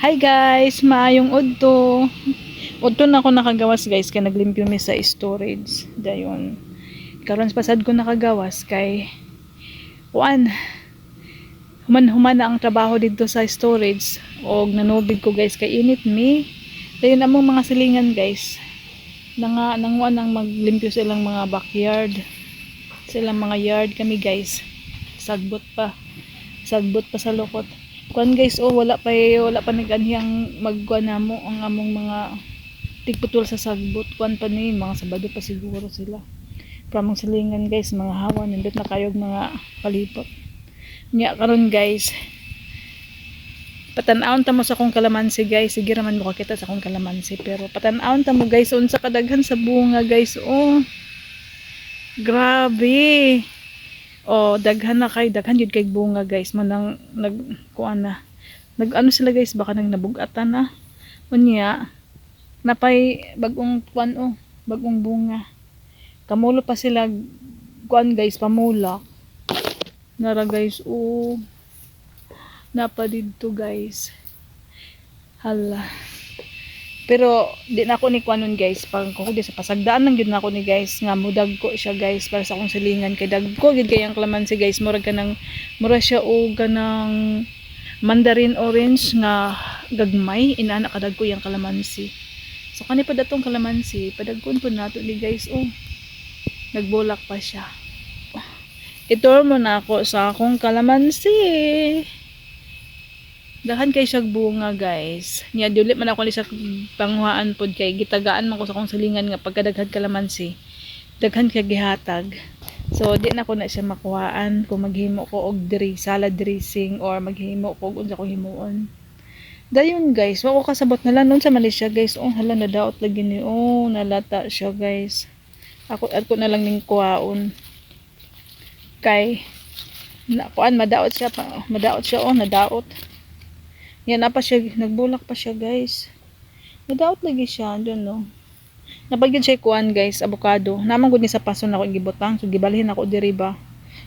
Hi guys, maayong udto. Udto na ako nakagawas guys kay naglimpyo mi sa storage. Dayon. Karon pasad ko nakagawas kay kuan human human na ang trabaho dito sa storage og nanubig ko guys kay init mi. Dayon among mga silingan guys. Nanga nangwa nang maglimpyo sa ilang mga backyard. Sa ilang mga yard kami guys. Sagbot pa. Sagbot pa sa lukot kuan guys oh wala pa wala pa naganhiyang magkuan namo ang among mga tigputol sa sagbot. Kuan pa ni mga sabado pa siguro sila. Pramong silingan guys mga hawa nindot na kayog mga palipot nya karon guys patanawon ta mo sa akong kalamansi guys. Sige raman mo kita sa akong kalamansi. Pero patanawon ta mo guys unsa kadaghan sa bunga guys oh. Grabe oh daghan na kay daghan yun kay bunga guys. Man nang nag kuan na. Nag ano sila guys? Baka nang nabugatan na. Unya napay bagong kuan oh. Bagong bunga. Kamulo pa sila kuan guys pamulak nara guys oh. Napa dito guys. Hala pero di na ako ni kuanon guys. Pag ko di sa pasagdaan lang gyud na ako ni guys nga mudag ko siya guys para sa akong silingan. Kay dagko gid kay ang kalamansi guys murag kanang mura siya o ganang mandarin orange nga gagmay. Inana kadag ko yung kalamansi. So kani pa datong kalamansi padagkon po nato ni guys oh. Nagbulak pa siya. Itur mo na ako sa akong kalamansi Dahan kay siya bunga guys. Nya dili man ako ni sa panghuaan pod kay gitagaan man ko sa akong silingan nga pagkadaghan kalamansi. Daghan kay gihatag. So di na ko na siya makuhaan kung maghimo ko og diri salad dressing or maghimo ko og unsa ko himuon. Dayon guys, wa ko kasabot na lang sa Malaysia guys. Oh hala na daot lagi ni. Oh nalata siya guys. Ako ako na lang ning kuhaon. Kay na kuan madaot siya pa. Madaot siya oh nadaot. Yan, pa siya, nagbulak pa siya, guys. Nadaot lagi siya, doon, no. Napagyan siya kuan, guys, avocado. Naman gud ni sa paso na ako gibutang, so gibalhin ako diri ba.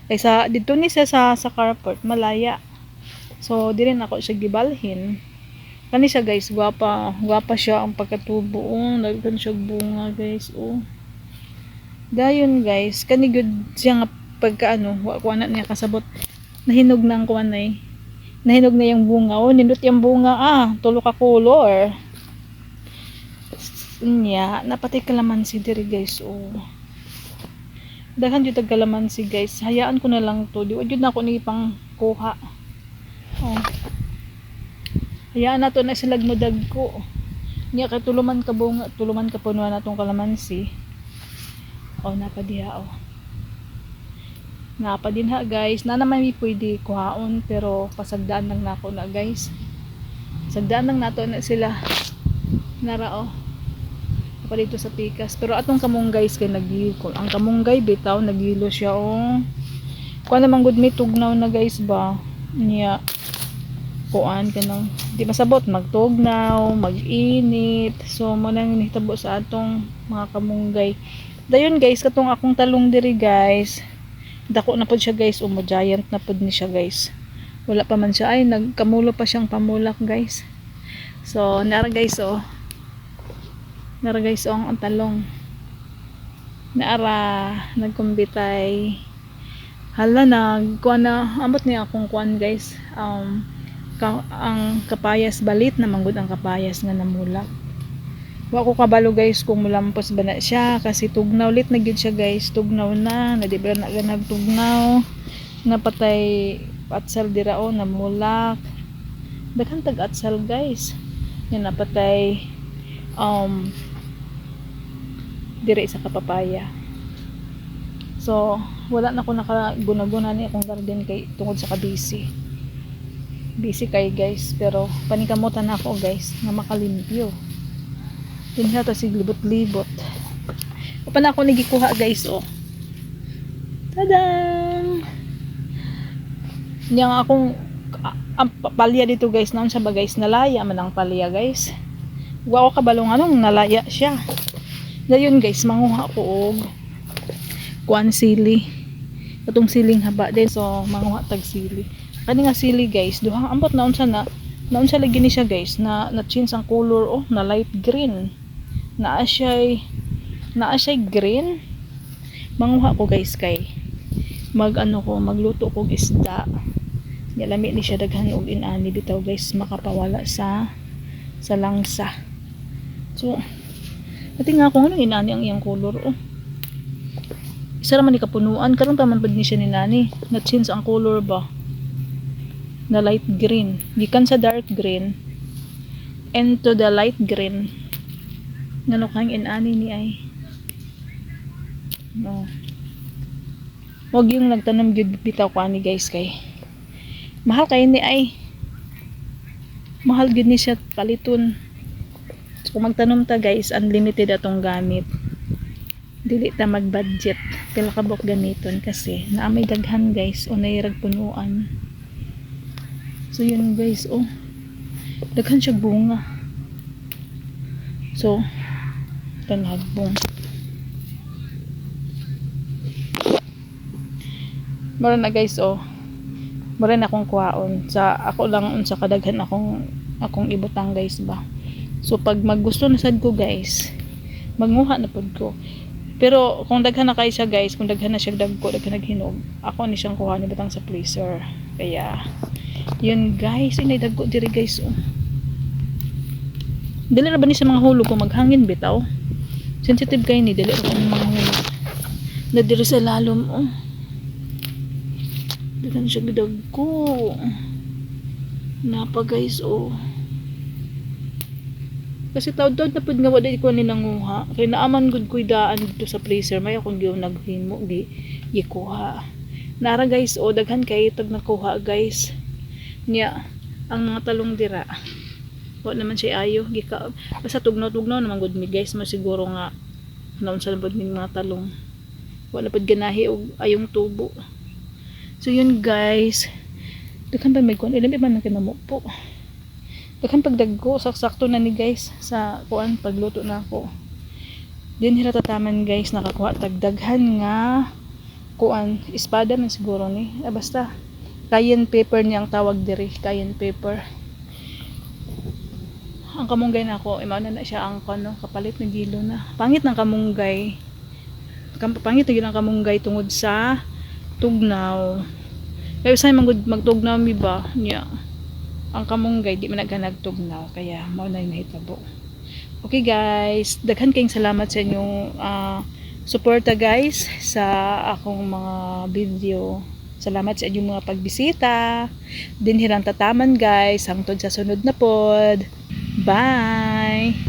Kay sa dito ni siya sa sa carport, malaya. So, diri na ako siya gibalhin. Kani siya, guys, gwapa, gwapa siya ang pagkatubo. Oh, nagkan siya bunga, guys. Oh. Dayon, guys, kani gud siya nga pagka ano, wa ko na niya kasabot. Nahinog na ang kuan ay nahinog na yung bunga. Oh, nindot yung bunga. Ah, tulo ka color. Nya, napatay kalamansi diri guys. Oh. Daghan jud kalamansi guys. Hayaan ko na lang to. Di jud na ako ni pang kuha. Oh. Hayaan na to na sila mudag ko. Nya kay tuluman ka bunga, tuluman ka punuan natong kalamansi. Oh, napadiha oh nga pa din ha guys. Na naman may pwede kuhaon pero pasagdaan lang nako na guys. Sagdaan lang nato na sila. Nara oh. Pa dito sa pikas pero atong kamunggay kay nagihiko ang kamunggay bitaw nagilo siya oh. Kuha naman good may tugnaw na guys ba? Niya kuan kanang di masabot magtugnaw mag-init. So mo nang nihitabo sa atong mga kamunggay dayon guys katong akong talong diri guys dako na pod siya guys. Umo giant na pod ni siya guys. Wala pa man siya. Ay nagkamulo pa siyang pamulak guys. So nara guys oh nara guys oh ang talong. Nara nagkumbitay. Hala nag kuan na. Ambot niya akong kuan guys. Um ka, ang kapayas balit na manggod ang kapayas nga namulak wa ko kabalo guys kung mulampos ba na siya kasi tugnaw lit na gyud siya guys. Tugnaw na na di ba na ganag tugnaw napatay atsal dira o namulak. Daghan tag atsal guys yan napatay um dire sa kapapaya so wala na ko nakaguna-guna ni akong garden kay tungod sa kabisi busy. Kay guys pero panikamutan ako guys nga makalimpyo din na to siglibot-libot. Pa na ako nagikuha guys oh. Tadam! Yang akong ang palya dito guys naon siya ba guys nalaya man ang palya guys. Ko kabalong anong nalaya siya. Dayon guys manguha ko og kuan sili. Katong siling haba din so manguha tag sili. Kani nga sili guys duhang ambot na unsa na naun sa lagi ni siya guys na na change ang color oh na light green naa siya naa siya green manguha ko guys kay mag ano ko magluto ko isda ya lami ni siya daghan og inani bitaw guys makapawala sa sa langsa so Ati nga kung anong inani ang iyang color oh. Isa naman ni kapunuan karon pa man pud ni siya ni nani. Na change ang color ba. Na light green. Gikan sa dark green into the light green. Ngano inani ni ay. No. Wag yung nagtanom gyud bitaw ko ani guys kay. Mahal kay ni ay. Mahal gyud ni siya paliton. So, kung magtanom ta guys, unlimited atong gamit. Dili ta mag-budget. Pila ka bok gamiton kasi naamay daghan guys o nairag punuan. So yun guys, oh. Daghan siya bunga. So, tanagbong. Mara na guys, oh. Mara na akong kuhaon. Sa ako lang unsa kadaghan akong akong ibutang guys ba. So pag maggusto na sad ko guys, manguha na pod ko. Pero kung daghan na kay siya guys, kung daghan na siya dagko, daghan naghinog, ako ni siyang kuha ni batang sa freezer. Kaya yun guys, inay dagko diri guys oh. Dili ra ba ni sa mga hulog ko maghangin bitaw? Sensitive kay ni dili ra mga hulog. Na diri sa lalom oh. Daghan siya dagko. Napa guys oh. Kasi tawd-tawd na pud nga wala ko ni nanguha. Kay naaman gud ko'y daan dito sa freezer. May akong giyon naghimo gi gikuha. Nara guys, o daghan kay tag nakuha guys. Nya ang mga talong dira. Wa naman siya ayo gika basta tugnaw-tugnaw naman gud mi guys, mo siguro nga naon sa labod ning mga talong. Wala pud ganahi og ayong tubo. So yun guys. Daghan pa may kuan, ilan man kinamo po. Daghan pagdagko saksakto na ni guys sa kuan pagluto na ako. Din hira tataman guys nakakuha tagdaghan nga kuan espada man siguro ni. Ah, basta cayenne pepper niya ang tawag diri, cayenne pepper. Ang kamunggay na ako, imaw na siya ang kano, kapalit ng gilo na. Pangit ng kamunggay. Kam pangit na yun ang kamunggay tungod sa tugnaw. Kaya sa magud magtugnaw mi ba? Niya ang kamunggay di man nagtugnaw kaya mao na nahitabo okay guys. Daghan kayong salamat sa inyong uh, suporta guys sa akong mga video. Salamat sa inyong mga pagbisita. Dinhirang tataman guys. Hangtod sa sunod na pod bye